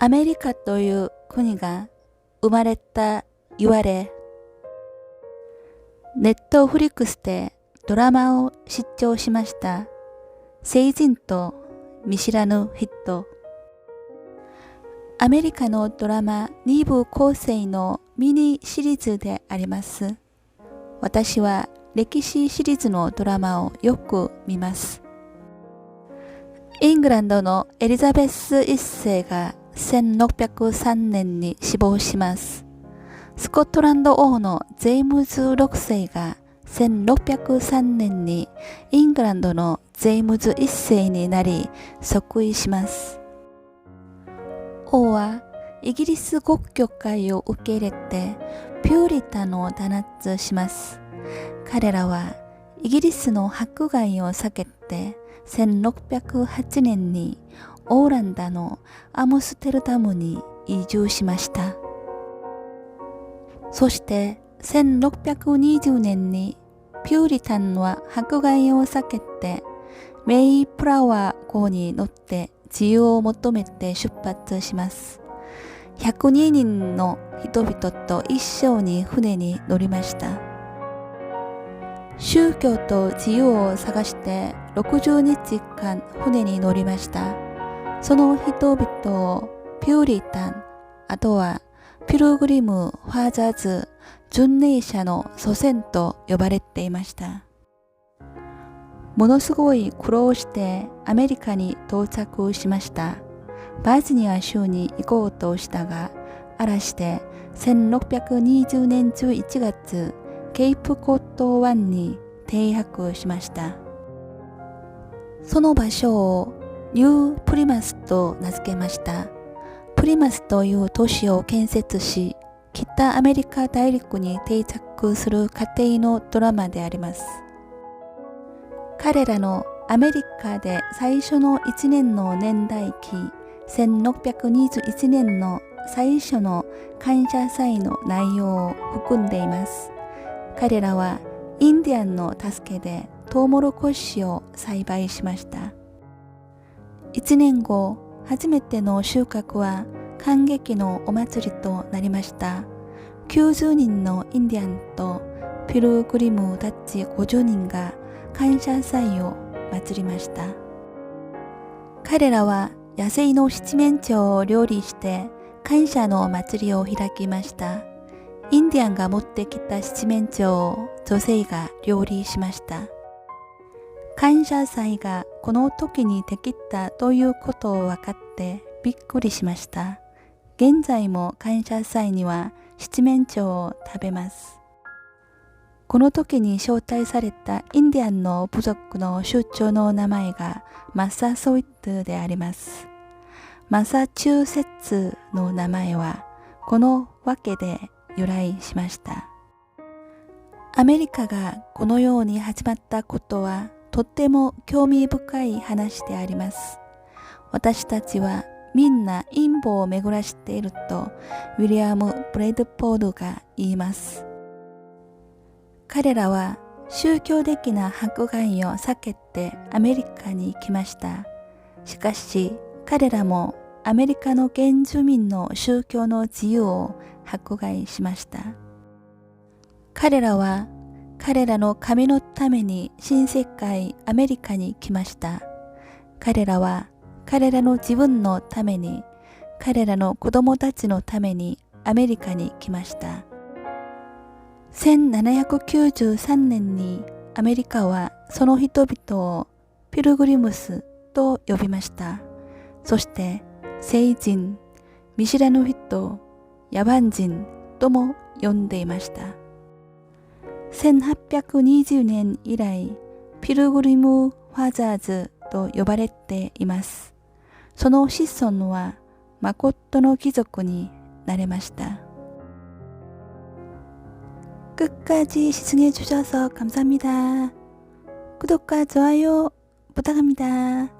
アメリカという国が生まれた言われ、ネットフリックスでドラマを視聴しました。成人と見知らぬ人。アメリカのドラマ2部構成のミニシリーズであります。私は歴史シリーズのドラマをよく見ます。イングランドのエリザベス一世が1603年に死亡します。スコットランド王のジェームズ6世が1603年にイングランドのジェームズ1世になり即位します。王はイギリス国教会を受け入れてピューリタンを弾圧します。彼らはイギリスの迫害を避けて1608年にオーランダのアムステルダムに移住しました。そして1620年にピューリタンは迫害を避けてメイプラワー号に乗って自由を求めて出発します。102人の人々と一緒に船に乗りました。宗教と自由を探して60日間船に乗りました。その人々をピューリタン、あとはピルグリム・ファーザーズ、巡礼者の祖先と呼ばれていました。ものすごい苦労してアメリカに到着しました。バージニア州に行こうとしたが、嵐で1620年11月、ケイプコット湾に停泊しました。その場所をニュープリマスと名付けました。プリマスという都市を建設し、北アメリカ大陸に定着する過程のドラマであります。彼らのアメリカで最初の1年の年代記1621年の最初の感謝祭の内容を含んでいます。彼らはインディアンの助けでトウモロコシを栽培しました。1年後、初めての収穫は感激のお祭りとなりました。90人のインディアンとピルグリムたち50人が感謝祭を祭りました。彼らは野生の七面鳥を料理して感謝の祭りを開きました。インディアンが持ってきた七面鳥を女性が料理しました。感謝祭がこの時にできたということを分かってびっくりしました。現在も感謝祭には七面鳥を食べます。この時に招待されたインディアンの部族の出張の名前がマサソイットであります。マサチューセッツの名前はこのわけで由来しました。アメリカがこのように始まったことはとっても興味深い話であります。私たちはみんな陰謀を巡らしているとウィリアム・ブレッドポールが言います。彼らは宗教的な迫害を避けてアメリカに来ました。しかし彼らもアメリカの原住民の宗教の自由を迫害しました。彼らは彼らの神のために新世界アメリカに来ました。彼らは彼らの自分のために彼らの子供たちのためにアメリカに来ました。1793年にアメリカはその人々をピルグリムスと呼びました。そして聖人、見知らぬ人、野蛮人とも呼んでいました。1820年以来、ピルグリム・ファザーズと呼ばれています。その子孫は誠の貴族になれました。 끝까지 시청해주셔서 감사합니다. 구독과 좋아요 부탁합니다.